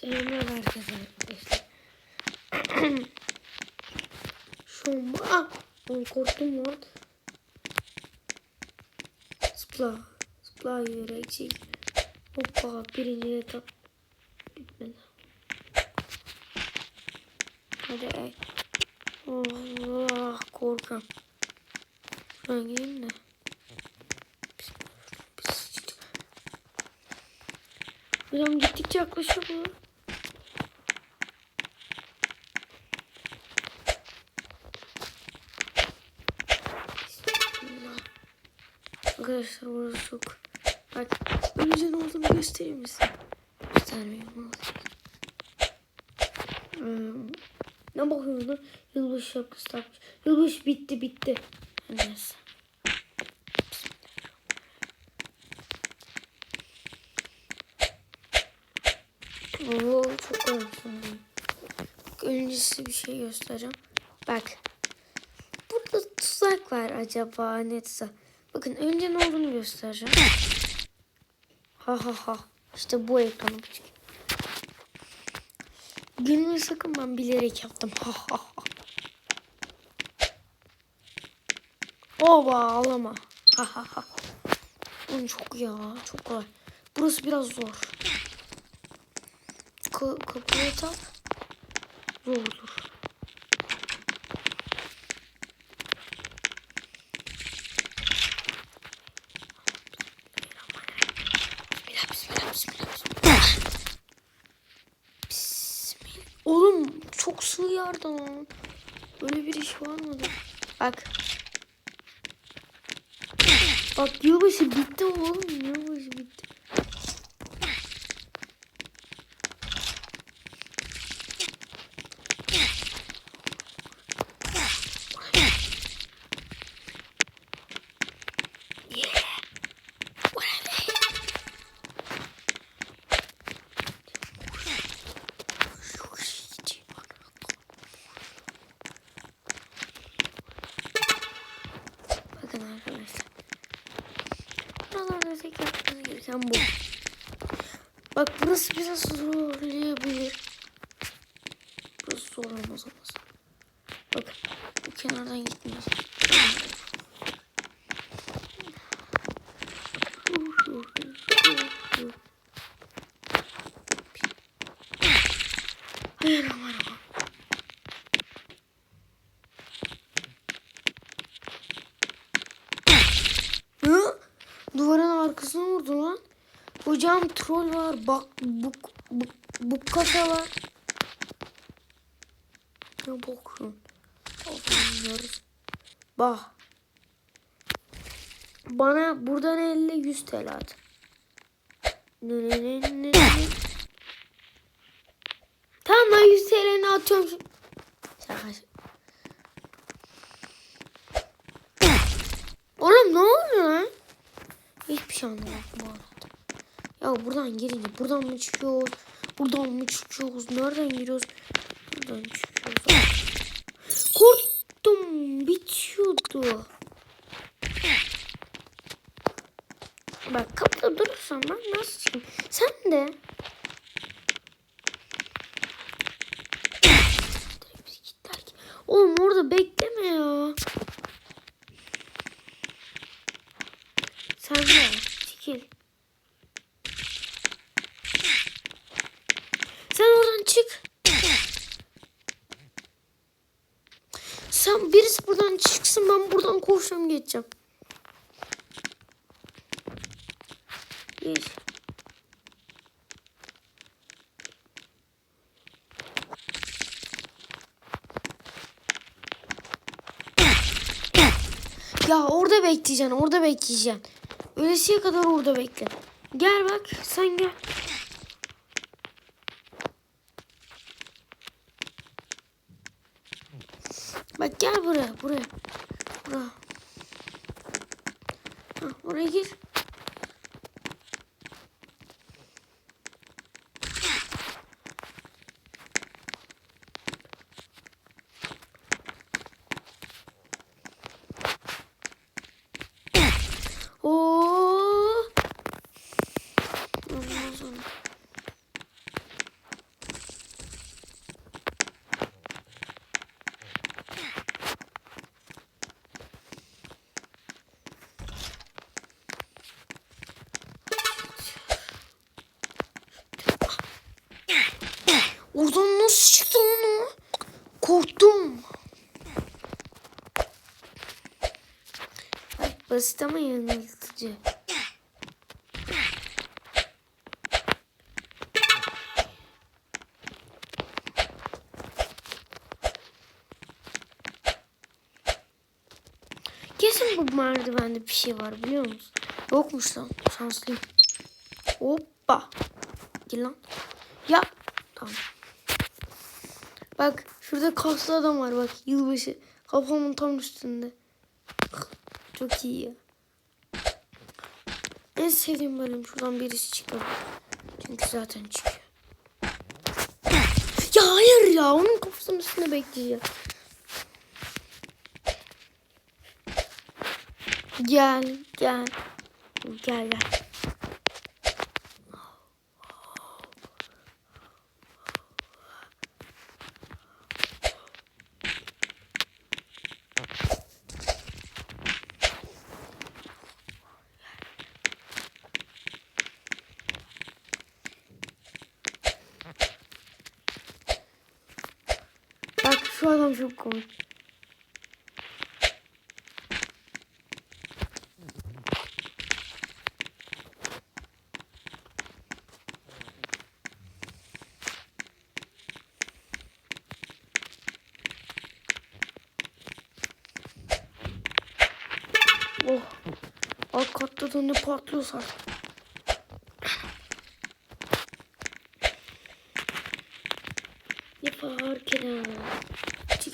Selamlar herkese arkadaşlar. Şu an ah, ben korktum lan. Zıpla. Zıpla yere eksik. Hoppa birinci etap bitmedi. Hadi ey. Allah korkam. Şuradan gireyim de. Hocam gittikçe yaklaşıyor bu. Arkadaşlar burası çok. Bak önce ne olduğunu göstereyim size? Göstermeyeyim. ne olacak? Hmm, ne bakıyorsun? Yılbaşı şapkası takmış. Yılbaşı bitti bitti. Neyse. Oo çok korktum. Öncesi bir şey göstereceğim. Bak. Burada tuzak var acaba ne tuzak? Bakın önce ne olduğunu göstereceğim. Ha ha ha. İşte bu ekranı küçük. Gülme sakın ben bilerek yaptım. Ha ha ha. Oba ağlama. Ha ha ha. Oğlum çok ya çok kolay. Burası biraz zor. Ka kapıya tap. Zordur. Bismillah, çok sığ yardı lan. Böyle bir iş var mı? Bak. Bak yılbaşı bitti oğlum. Yılbaşı bitti. Bakın arkadaşlar. Buralarda tek yapmanız gereken bu. Bak burası biraz zorlayabilir. Burası zor olmaz olmaz. Bakın bu kenardan gitmeyecek. Hocam troll var. Bak bu bu bu kafa var. Ne bakıyorsun? Bak. Bana buradan 50 100 TL at. Tamam ben 100 TL'ni atıyorum. Şaka. Oğlum ne oluyor lan? Hiçbir şey anlamadım bu arada. Ya buradan girince buradan mı çıkıyoruz? Buradan mı çıkıyoruz? Nereden giriyoruz? Buradan çıkıyoruz. Korktum. Bitiyordu. Bak kapıda durursan ben nasıl çıkayım? Sen de. Direkt kilitler ki. Oğlum orada bekleme ya. Sen de çekil. Sen oradan çık. Sen birisi buradan çıksın ben buradan koşacağım geçeceğim. Bir. Ya orada bekleyeceksin, orada bekleyeceksin. Ölesiye kadar orada bekle. Gel bak, sen gel. Bak gel buraya, buraya. Buraya. Ha, oraya gir. Oo. Ondan sonra. Oradan nasıl çıktı lan o? Korktum. Basit ama yanıltıcı. Kesin bu merdivende bir şey var biliyor musun? Yokmuş lan. Şanslıyım. Hoppa. Gel lan. Ya. Tamam. Bak şurada kaslı adam var bak yılbaşı. Kafamın tam üstünde. Çok iyi ya. En sevdiğim bölüm şuradan birisi çıkıyor. Çünkü zaten çıkıyor. Ya hayır ya onun kafasının üstünde bekleyeceğim. Gel gel. Gel gel. Bak şu adam çok komik. Oh. Alt katta da ne patlıyorsa. Ne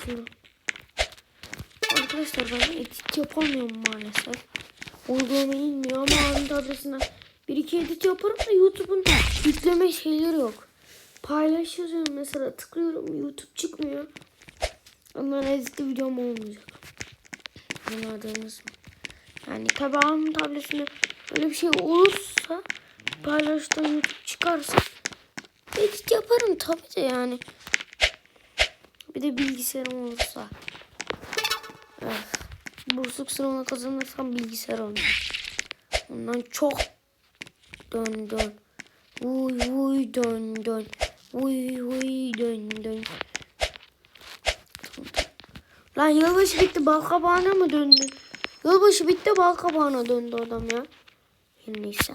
Çıkıyorum. Arkadaşlar ben edit yapamıyorum maalesef. Uygulama inmiyor ama abinin adresinden bir iki edit yaparım da YouTube'un yükleme şeyleri yok. Paylaş yazıyorum mesela tıklıyorum YouTube çıkmıyor. Ondan editli videom olmayacak. Bunu adınız mı? Yani tabi abimin tabletinde öyle bir şey olursa paylaşta YouTube çıkarsa edit yaparım tabi de yani. Bir de bilgisayarım olursa. Evet. Bursluk sınavına kazanırsam bilgisayar alırım. Ondan çok dön dön. Uy uy dön dön. Uy uy dön dön. Lan yılbaşı bitti bal kabağına mı döndün? Yılbaşı bitti bal kabağına döndü adam ya. Her Neyse.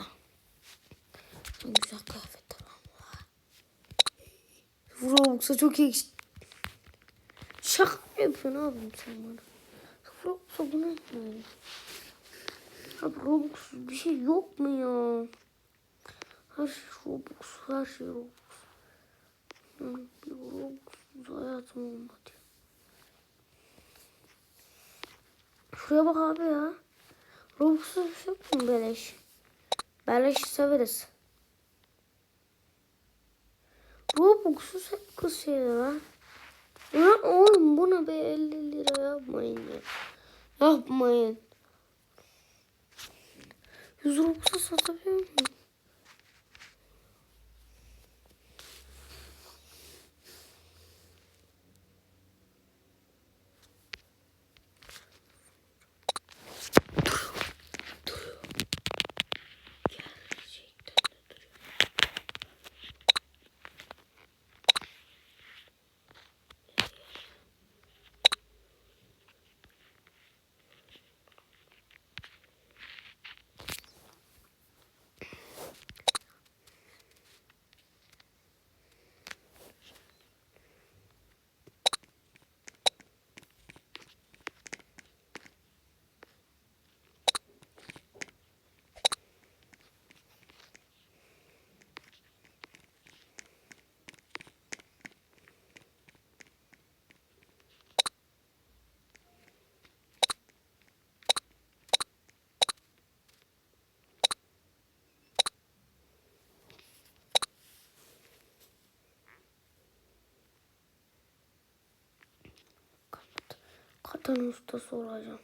Güzel kıyafetler var. Robux'a çok iyi. Şaka mı yapıyorsun abim sen bana? Robux'a bunu yapmayın. Abi Robux bir şey yok mu ya? Her şey Robux, her şey. Yani bir Robux hayatım olmadı. Şuraya bak abi ya. Robux'u bir şey yok mu beleş? Beleş severiz. Robux'u hep kız şeyler ha. Ya oğlum buna bir 50 lira yapmayın ya. Yapmayın. 100 Robux'a satabiliyor muyum? Katan ustası olacağım.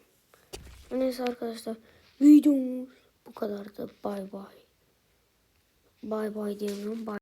Neyse arkadaşlar videomuz bu kadardı. Bay bay. Bay bay diyemiyorum. Bay